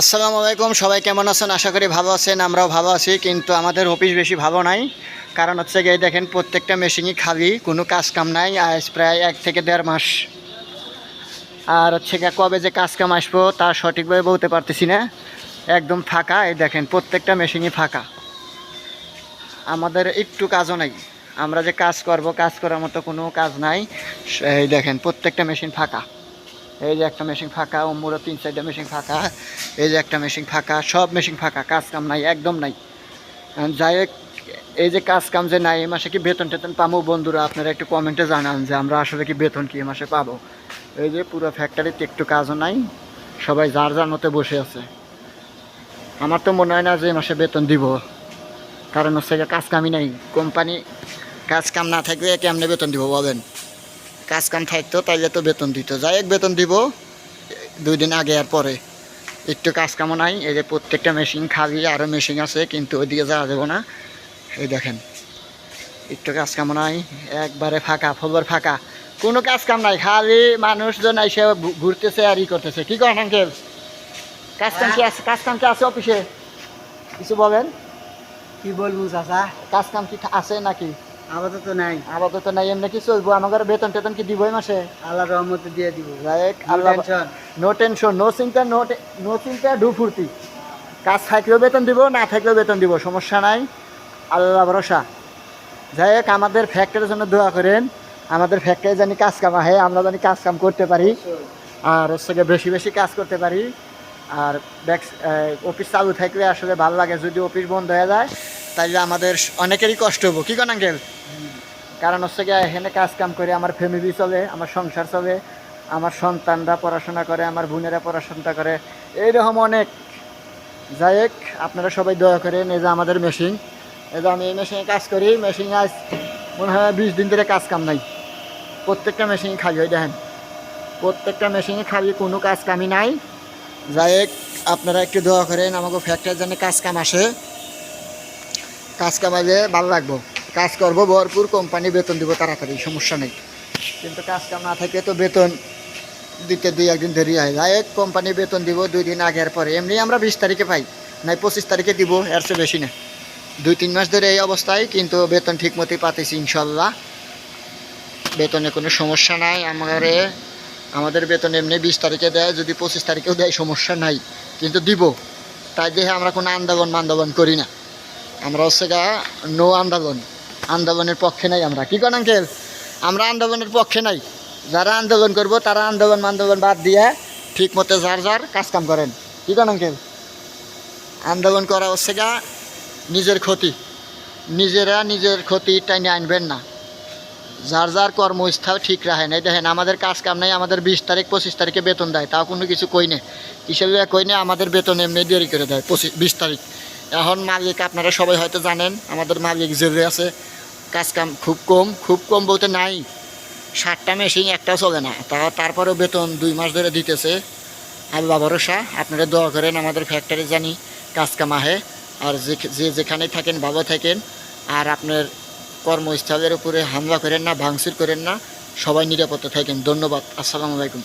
আসসালামু আলাইকুম, সবাই কেমন আছেন? আশা করি ভালো আছেন, আমরাও ভালো আছি, কিন্তু আমাদের অফিস বেশি ভালো নাই। কারণ হচ্ছে গিয়ে দেখেন, প্রত্যেকটা মেশিনই খালি, কোনো কাজ কাম নাই, আজ প্রায় এক থেকে দেড় মাস। আর হচ্ছে গিয়ে কবে যে কাজ কাম আসব, তা সঠিকভাবে বলতে পারতেছি না। একদম ফাঁকা, এই দেখেন, প্রত্যেকটা মেশিনই ফাঁকা। আমাদের একটু কাজও নাই। আমরা যে কাজ করব, কাজ করার মতো কোনো কাজ নাই। এই দেখেন, প্রত্যেকটা মেশিন ফাঁকা। এই যে একটা মেশিন ফাঁকা অম্মুরও তিন চারটা মেশিন ফাঁকা, এই যে একটা মেশিন ফাঁকা, সব মেশিন ফাঁকা, কাজ কাম নাই, একদম নাই। যাই এই যে কাজ কাম যে নাই, এই মাসে কি বেতন টেতন পাবো বন্ধুরা, আপনারা একটু কমেন্টে জানান যে আমরা আসলে কি বেতন কি এ মাসে পাবো। এই যে পুরো ফ্যাক্টরিতে একটু কাজও নাই, সবাই যার যার মতো বসে আছে। আমার তো মনে হয় না যে মাসে বেতন দিব। কারণ হচ্ছে কাজ কামই নাই। কোম্পানি কাজ কাম না থাকলে কেমনে বেতন দিব বলেন? কাজ কাম থাকতো তাইলে তো বেতন দিত। যাই এক বেতন দিব। দুই দিন আগে আর পরে। একটু কাজ কামও নাই এই যে প্রত্যেকটা মেশিন খালি আরও মেশিন আছে কিন্তু ওইদিকে যাওয়া যাব না। এই দেখেন একটু কাজ কাম নাই একবারে ফাঁকা ফলবার ফাঁকা। কোনো কাজ কাম নাই খালি মানুষজন এসে ঘুরতেছে আর ই করতেছে। কি করেন আঙ্কেল? কাজ কাম কি আছে কাজ কাম কি আছে অফিসে? কিছু বলেন? কি বলব চাচা? কাজ কাম কি আছে নাকি? আপাতত নাই। আপাতত নাই এমনি কি চলবো? আমাদের বেতন টেতন কি দিবই মাসে? আল্লাহ রহমতে দিয়ে দিব। যাই হোক, আল্লাহ নো টেনশন নো চিন্তা নো নো চিন্তা ডু ফুর্তি। কাজ থাকলেও বেতন দিব না থাকলেও বেতন দিব সমস্যা নাই। আল্লাহ ভরসা। যাই হোক আমাদের ফ্যাক্টরির জন্য দোয়া করেন। আমাদের ফ্যাক্টরি জানি কাজ কাম আহে আমরা জানি কাজ কাম করতে পারি। আর হচ্ছে বেশি বেশি কাজ করতে পারি। আর অফিস চালু থাকলে আসলে ভালো লাগে যদি অফিস বন্ধ হয়ে যায়। তাহলে আমাদের অনেকেরই কষ্ট হব। কি কোন আঙ্কেল? কারণ হচ্ছে গিয়ে এখানে কাজ কাম করে আমার ফ্যামিলি চলে, আমার সংসার চলে, আমার সন্তানরা পড়াশোনা করে, আমার বোনেরা পড়াশোনা করে। এইরকম অনেক। যাই হোক, আপনারা সবাই দয়া করেন এই যে আমাদের মেশিন এই যে আমি এই মেশিনে কাজ করি মেশিন আজ মনে হয় বিশ দিন ধরে কাজ কাম নাই। প্রত্যেকটা মেশিন খালি হয়, দেখেন। প্রত্যেকটা মেশিনে খালি কোনো কাজ কামই নাই। যাই হোক, আপনারা একটু দোয়া করেন, আমাকে ফ্যাক্টরির জন্য কাজ কাম আসে। কাজ কামাইলে ভালো লাগবো। কাজ করব, ভরপুর কোম্পানি বেতন দিব তাড়াতাড়ি, সমস্যা নেই। কিন্তু কাজ কাম না থাকে তো বেতন দিতে দুই, একদিন দেরি হয় যাই হোক, কোম্পানি বেতন দিব দুই দিন আগের পরে। এমনি আমরা বিশ তারিখে পাই, নাই পঁচিশ তারিখে দিব, এর চেয়ে বেশি না। দুই, তিন মাস ধরে এই অবস্থায়, কিন্তু বেতন ঠিক মতোই পাতেছি ইনশাল্লাহ। বেতনে কোনো সমস্যা নাই আমাদের আমাদের বেতন এমনি বিশ তারিখে দেয়, যদি পঁচিশ তারিখেও দেয় সমস্যা নাই, কিন্তু দিব। তাই দেখে আমরা কোনো আন্দোলন মান্দোলন করি না। আমরা হচ্ছে গা নো আন্দোলন আন্দোলনের পক্ষে নাই আমরা। কি করেন আঙ্কেল? আমরা আন্দোলনের পক্ষে নাই। যারা আন্দোলন করব, তারা আন্দোলন আন্দোলন বাদ দিয়ে ঠিক মতো যার যার কাজ কাম করেন। কি করেন আঙ্কেল? আন্দোলন করা হচ্ছে গা নিজের ক্ষতি। নিজেরা নিজের ক্ষতি টাইনে আনবেন না। যার যার কর্মস্থল ঠিক রাখে নাই। দেখেন, আমাদের কাজ কাম নাই, আমাদের বিশ তারিখ, পঁচিশ তারিখে বেতন দেয়। তাও কোনো কিছু কই নেই হিসেবে কই নেই আমাদের বেতন এমনি দেরি করে দেয় পঁচিশ বিশ তারিখ। এখন মালিক আপনারা সবাই হয়তো জানেন, আমাদের মালিক জেলে আছে, কাজ কাম খুব কম খুব কম বলতে নাই। সাতটা মেশিন একটাও চলে না। তা তারপরেও বেতন দুই মাস ধরে দিতেছে। আল্লাহ ভরসা, আপনারা দোয়া করেন আমাদের ফ্যাক্টরি জানি কাজ কাম আহে। আর যে যেখানে থাকেন ভালো থাকেন, আর আপনার কর্মস্থলের উপরে হামলা করেন না, ভাঙচুর করেন না, সবাই নিরাপত্তা থাকেন। ধন্যবাদ। আসসালামু আলাইকুম।